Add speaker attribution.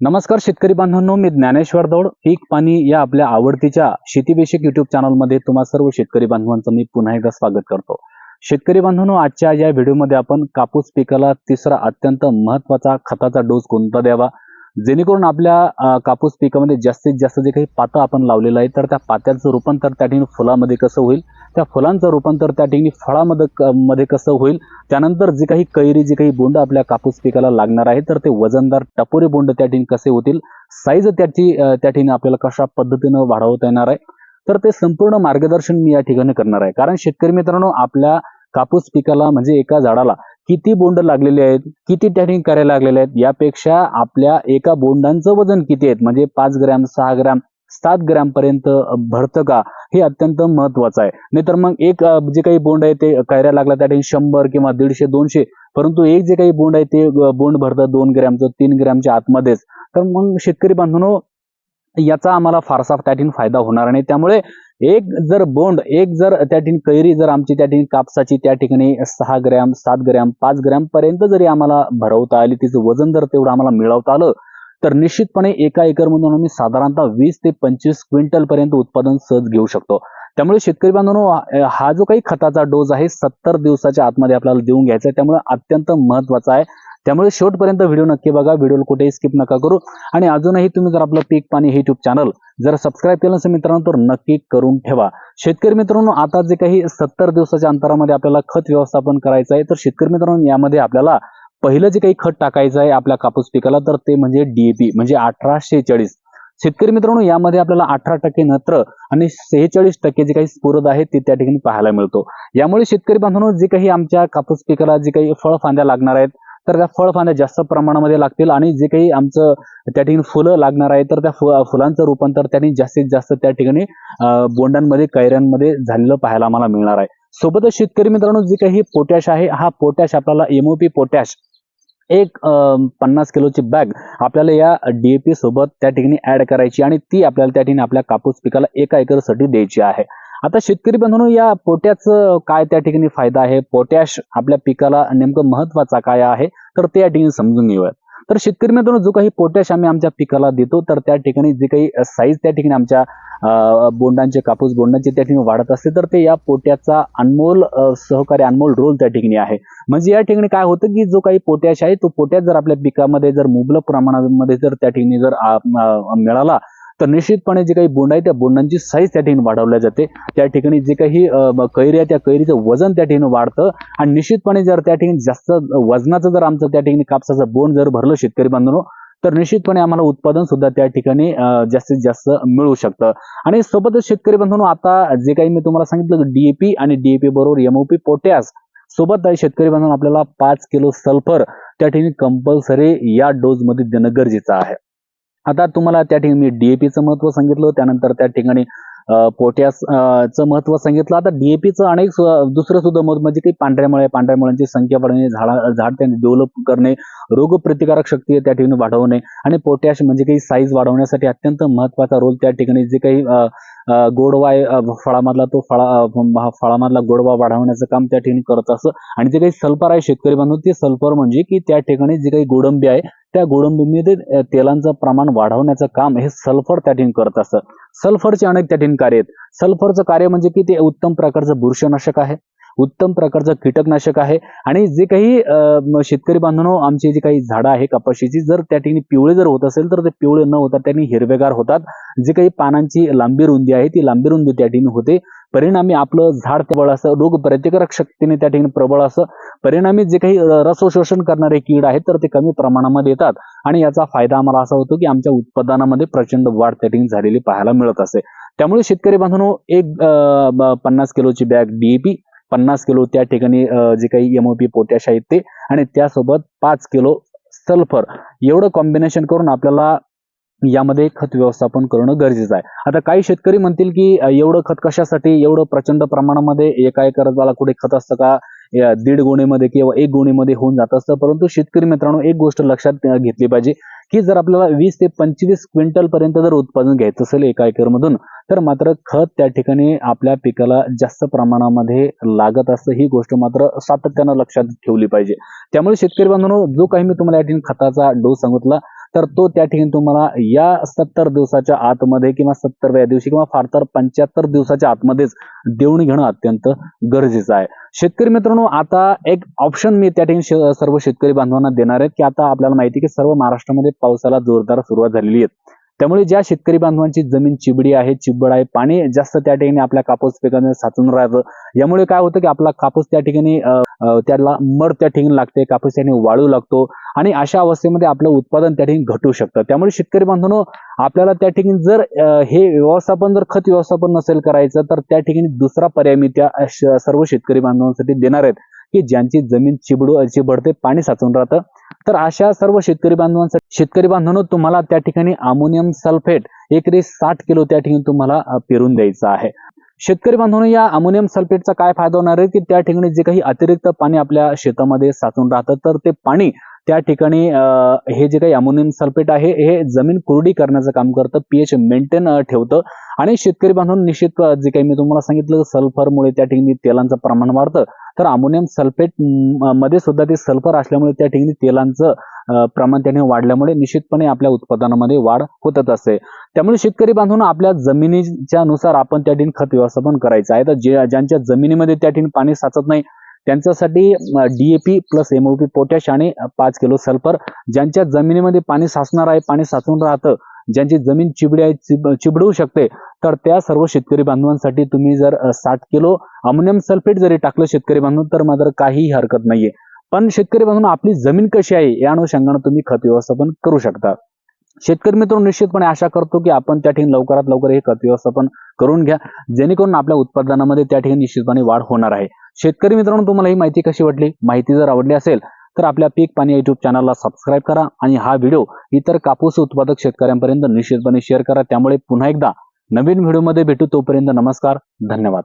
Speaker 1: नमस्कार शेतकरी बांधवांनो मी ज्ञानेश्वर दौड पीक पाणी या आपल्या आवडतीच्या शेतीविषयक युट्यूब चॅनलमध्ये तुम्हा सर्व शेतकरी बांधवांचं मी पुन्हा एकदा स्वागत करतो. शेतकरी बांधवांनो आजच्या या व्हिडिओमध्ये आपण कापूस पिकाला तिसरा अत्यंत महत्त्वाचा खताचा डोस कोणता द्यावा? जेणेकरून आपल्या कापूस पिकामध्ये जास्तीत जास्त जे काही पातं आपण लावलेलं आहे तर त्या पात्याचं रूपांतर त्या ठिकाणी फुलामध्ये कसं होईल? त्या फुलांचं रूपांतर त्या ठिकाणी फळामध्ये मध्ये कसं होईल त्यानंतर जे काही कैरी जे काही बोंड आपल्या कापूस पिकाला लागणार आहे तर ते वजनदार टपोरे बोंड त्या ठिकाणी कसे होतील साईज त्याची त्या ठिकाणी आपल्याला कशा पद्धतीनं वाढवता येणार आहे तर ते संपूर्ण मार्गदर्शन मी या ठिकाणी करणार आहे. कारण शेतकरी मित्रांनो आपल्या कापूस पिकाला म्हणजे एका झाडाला किती बोंड लागलेले आहेत किती त्या ठिकाणी करायला लागलेले आहेत यापेक्षा आपल्या एका बोंडांचं वजन किती आहेत म्हणजे पाच ग्रॅम सहा ग्रॅम सात ग्रॅम पर्यंत भरतं का? हे अत्यंत महत्वाचं आहे. नाहीतर मग एक जे काही बोंड आहे ते कायऱ्या लागला त्या ठिकाणी शंभर किंवा दीडशे दोनशे परंतु एक जे काही बोंड आहे ते बोंड भरतं दोन ग्रॅमचं तीन ग्रॅमच्या आतमध्येच. तर मग शेतकरी बांधवनो याचा आम्हाला फारसा त्या ठिकाणी फायदा होणार नाही. त्यामुळे एक जर बोंड एक जर त्या ठिकाणी कैरी जर आमची त्या ठिकाणी कापसाची त्या ठिकाणी सहा ग्रॅम सात ग्रॅम पाच ग्रॅम पर्यंत जरी आम्हाला भरवता आली तिचं वजन जर तेवढं आम्हाला मिळवता आलं तर निश्चितपणे एका एकर मधून आम्ही साधारणतः वीस ते पंचवीस क्विंटल पर्यंत उत्पादन सहज घेऊ शकतो. त्यामुळे शेतकरी बांधवांनो हा- जो काही खताचा डोस आहे सत्तर दिवसाच्या आतमध्ये आपल्याला देऊन घ्यायचा आहे. त्यामुळे अत्यंत महत्त्वाचा आहे. त्यामुळे शेवटपर्यंत व्हिडिओ नक्की बघा. व्हिडिओ कुठेही स्किप नका करू. आणि अजूनही तुम्ही जर आपलं पीक पाणी हे युट्यूब चॅनल जर सबस्क्राईब केलं नसेल मित्रांनो तर नक्की करून ठेवा. शेतकरी मित्रांनो आता जे काही सत्तर दिवसाच्या अंतरामध्ये आपल्याला खत व्यवस्थापन करायचं आहे तर शेतकरी मित्रांनो यामध्ये आपल्याला पहिलं जे काही खत टाकायचं आहे आपल्या कापूस पिकाला तर ते म्हणजे डीएपी म्हणजे अठराशे चाळीस शेतकरी मित्रांनो यामध्ये आपल्याला अठरा टक्के नत्र आणि सेहेचाळीस टक्के जे काही स्फुरद आहे ते त्या ठिकाणी पाहायला मिळतो. यामुळे शेतकरी बांधवांनो जे काही आमच्या कापूस पिकाला जे काही फळफांद्या लागणार आहेत तर त्या फळफांद्या जास्त प्रमाणामध्ये लागतील आणि जे काही आमचं त्या ठिकाणी फुलं लागणार आहे तर त्या फुलांचं रूपांतर त्यांनी जास्तीत जास्त त्या ठिकाणी बोंडांमध्ये कैऱ्यांमध्ये झालेलं पाहायला आम्हाला मिळणार आहे. सोबतच शेतकरी मित्रांनो जे काही पोटॅश आहे हा पोटॅश आपल्याला एमओपी पोटॅश एक पन्नास किलोची बॅग आपल्याला या डीएपी सोबत त्या ठिकाणी ऍड करायची आणि ती आपल्याला त्या ठिकाणी आपल्या कापूस पिकाला एका एकरसाठी द्यायची आहे. आता शेतकरी बंधूंनो या पोट्याचं काय त्या ठिकाणी फायदा आहे? पोटॅश आपल्या पिकाला नेमकं महत्त्वाचा काय आहे? तर ते या ठिकाणी समजून घेऊयात. तर शेतकरी मित्रांनो जो काही पोटॅश आम्ही आमच्या पिकाला देतो तर त्या ठिकाणी जे काही साईज त्या ठिकाणी आमच्या बोंडांचे कापूस बोंडांचे त्या ठिकाणी वाढत असते तर ते या पोट्याचा अनमोल सहकार्य अनमोल रोल त्या ठिकाणी आहे. म्हणजे या ठिकाणी काय होतं की जो काही पोटॅश आहे तो पोटॅश जर आपल्या पिकामध्ये जर मुबलक प्रमाणामध्ये जर त्या ठिकाणी जर मिळाला तर निश्चितपणे जे काही बोंड आहे त्या बोंडांची साईज त्या ठिकाणी वाढवल्या जाते. त्या ठिकाणी जे काही कैरी आहे त्या कैरीचं वजन त्या ठिकाणी वाढतं. आणि निश्चितपणे जर त्या ठिकाणी जास्त वजनाचं जर आमचं त्या ठिकाणी कापसाचं बोंड जर भरलं शेतकरी बांधवांनो तर निश्चितपणे आम्हाला उत्पादन सुद्धा त्या ठिकाणी जास्तीत जास्त मिळू शकतं. आणि सोबतच शेतकरी बांधवांनो आता जे काही मी तुम्हाला सांगितलं डीएपी आणि डीएपी बरोबर एमओपी पोटॅस सोबत शेतकरी बांधून आपल्याला पाच किलो सल्फर त्या ठिकाणी कंपल्सरी या डोजमध्ये देणं गरजेचं आहे. आता तुम्हाला त्या ठिकाणी मी डीएपीचं महत्त्व सांगितलं त्यानंतर त्या ठिकाणी पोटॅसचं महत्त्व सांगितलं. आता डीएपीचं अनेक दुसरं सुद्धा महत्त्व म्हणजे काही पांढऱ्या मुळे पांढऱ्या मुळांची संख्या वाढवणे झाडा झाड त्यांनी डेव्हलप करणे रोगप्रतिकारक शक्ती त्या ठिकाणी वाढवणे आणि पोटॅश म्हणजे काही साईज वाढवण्यासाठी अत्यंत महत्त्वाचा रोल त्या ठिकाणी जे काही गोडवा आहे फळामधला तो फळा फळामधला गोडवा वाढवण्याचं काम त्या ठिकाणी करत असं. आणि जे काही सल्फर आहे शेतकरी बांधव ते सल्फर म्हणजे की त्या ठिकाणी जे काही गोडंबी आहे त्या गोडंबीमध्ये तेलांचं प्रमाण वाढवण्याचं काम हे सल्फर त्या ठिकाणी करत असतं. सल्फरचे अनेक त्या ठिकाणी कार्य आहेत. सल्फरचं कार्य म्हणजे की ते उत्तम प्रकारचं बुरशीनाशक आहे. उत्तम प्रकारचं कीटकनाशक आहे. आणि जे काही शेतकरी बांधवांनो आमची जी काही झाडं आहे कपाशीची जर त्या ठिकाणी पिवळे जर होत असेल तर ते पिवळे न होता त्यांनी हिरवेगार होतात. जे काही पानांची लांबी रुंदी आहे ती लांबी रुंदी त्या ठिकाणी होते. परिणामी आपलं झाड प्रबळ असं रोग प्रतिकारक शक्तीने त्या ठिकाणी प्रबळ असं परिणामी जे काही रसशोषण करणारे कीड आहेत तर ते कमी प्रमाणामध्ये येतात. आणि याचा फायदा आम्हाला असा होतो की आमच्या उत्पादनामध्ये प्रचंड वाढ त्या ठिकाणी झालेली पाहायला मिळत असे. त्यामुळे शेतकरी बांधवांनो एक पन्नास किलोची बॅग डीएपी पन्नास किलो त्या ठिकाणी जे काही एमओपी पोटॅश आहेत ते. आणि त्यासोबत पाच किलो सल्फर. एवढं कॉम्बिनेशन करून आपल्याला यामध्ये खत व्यवस्थापन करणं गरजेचं आहे. आता काही शेतकरी म्हणतील की एवढं खत कशासाठी एवढं प्रचंड प्रमाणामध्ये एका एकराला कुठे खत असतं का? दीड गुणीमध्ये किंवा एक गुणीमध्ये होऊन जात असतं. परंतु शेतकरी मित्रांनो एक गोष्ट लक्षात घेतली पाहिजे. की जर आपल्याला वीस ते पंचवीस क्विंटल पर्यंत जर उत्पादन घ्यायचं असेल एका एकरमधून तर मात्र खत त्या ठिकाणी आपल्या पिकाला जास्त प्रमाणामध्ये लागत असतं. ही गोष्ट मात्र सातत्यानं लक्षात ठेवली पाहिजे. त्यामुळे शेतकरी बांधवांनो जो काही मी तुम्हाला या ठिकाणी खताचा डोस सांगितला तर तो त्या ठिकाणी तुम्हाला या सत्तर दिवसाच्या आतमध्ये किंवा सत्तरव्या दिवशी किंवा फार तर पंच्याहत्तर दिवसाच्या आतमध्येच देऊन घेणं अत्यंत गरजेचं आहे. शेतकरी मित्रांनो आता एक ऑप्शन मी त्या ठिकाणी सर्व शेतकरी बांधवांना देणार आहेत की आता आपल्याला माहिती की सर्व महाराष्ट्रामध्ये पावसाला जोरदार सुरुवात झालेली आहे. त्यामुळे ज्या शेतकरी बांधवांची जमीन चिबडी आहे चिबड आहे पाणी जास्त त्या ठिकाणी आपल्या कापूस पिकामध्ये साचून राहतं यामुळे काय होतं की आपला कापूस त्या ठिकाणी त्याला मर त्या ठिकाणी लागते कापूस त्याने वाळू लागतो आणि अशा अवस्थेमध्ये आपलं उत्पादन त्या ठिकाणी घटू शकतं. त्यामुळे शेतकरी बांधवांनो आपल्याला त्या ठिकाणी जर हे व्यवस्थापन जर खत व्यवस्थापन नसेल करायचं तर त्या ठिकाणी दुसरा पर्याय मी त्या सर्व शेतकरी बांधवांसाठी देणार आहेत. की ज्यांची जमीन चिबडू चिबडते पाणी साचून राहतं. तर अशा सर्व शेतकरी बांधवांसाठी शेतकरी बांधवांनो तुम्हाला त्या ठिकाणी अमोनियम सल्फेट एकरी साठ किलो त्या ठिकाणी तुम्हाला पेरून द्यायचं आहे. शेतकरी बांधवांनो या अमोनियम सल्फेटचा काय फायदा होणार आहे? की त्या ठिकाणी जे काही अतिरिक्त पाणी आपल्या शेतामध्ये साचून राहतं तर ते पाणी त्या ठिकाणी हे जे काही अमोनियम सल्फेट आहे हे जमीन कोरडी करण्याचं काम करतं पीएच मेंटेन ठेवतं. आणि शेतकरी बांधून निश्चित जे काही मी तुम्हाला सांगितलं सल्फरमुळे त्या ठिकाणी तेलांचं प्रमाण वाढतं. तर अमोनियम सल्फेटमध्ये सुद्धा ते सल्फर असल्यामुळे त्या ठिकाणी तेलांचं प्रमाण त्याने वाढल्यामुळे निश्चितपणे आपल्या उत्पादनामध्ये वाढ होतच असते. त्यामुळे शेतकरी बांधून आपल्या जमिनीच्या नुसार आपण त्या ठिकाणी खत व्यवस्थापन करायचं आहे. तर जे ज्यांच्या जमिनीमध्ये त्या ठिकाणी पाणी साचत नाही त्यांच्यासाठी डीएपी प्लस एमओपी पोटॅश आणि पाच किलो सल्फर ज्यांच्या जमिनीमध्ये पाणी साचणार आहे पाणी साचून राहतं ज्यांची जमीन चिबडी आहे चिब- चिबडू शकते तर त्या सर्व शेतकरी बांधवांसाठी तुम्ही जर साठ किलो अमोनियम सल्फेट जरी टाकलं शेतकरी बांधून तर मात्र काहीही हरकत नाहीये. पण शेतकरी बांधून आपली जमीन कशी आहे या अनुषंगानं तुम्ही खत व्यवस्थापन करू शकता. शेतकरी मित्र निश्चितपणे आशा करतो की आपण त्या ठिकाणी लवकरात लवकर हे खत व्यवस्थापन करून घ्या. जेणेकरून आपल्या उत्पादनामध्ये त्या ठिकाणी निश्चितपणे वाढ होणार आहे. शेतकरी मित्रांनो तुम्हाला ही माहिती कशी वाटली? माहिती जर आवडली असेल तर आपल्या पीक पाणी युट्यूब चॅनलला सबस्क्राईब करा आणि हा व्हिडिओ इतर कापूस उत्पादक शेतकऱ्यांपर्यंत निश्चितपणे शेअर करा. त्यामुळे पुन्हा एकदा नवीन व्हिडिओमध्ये भेटू तोपर्यंत नमस्कार धन्यवाद.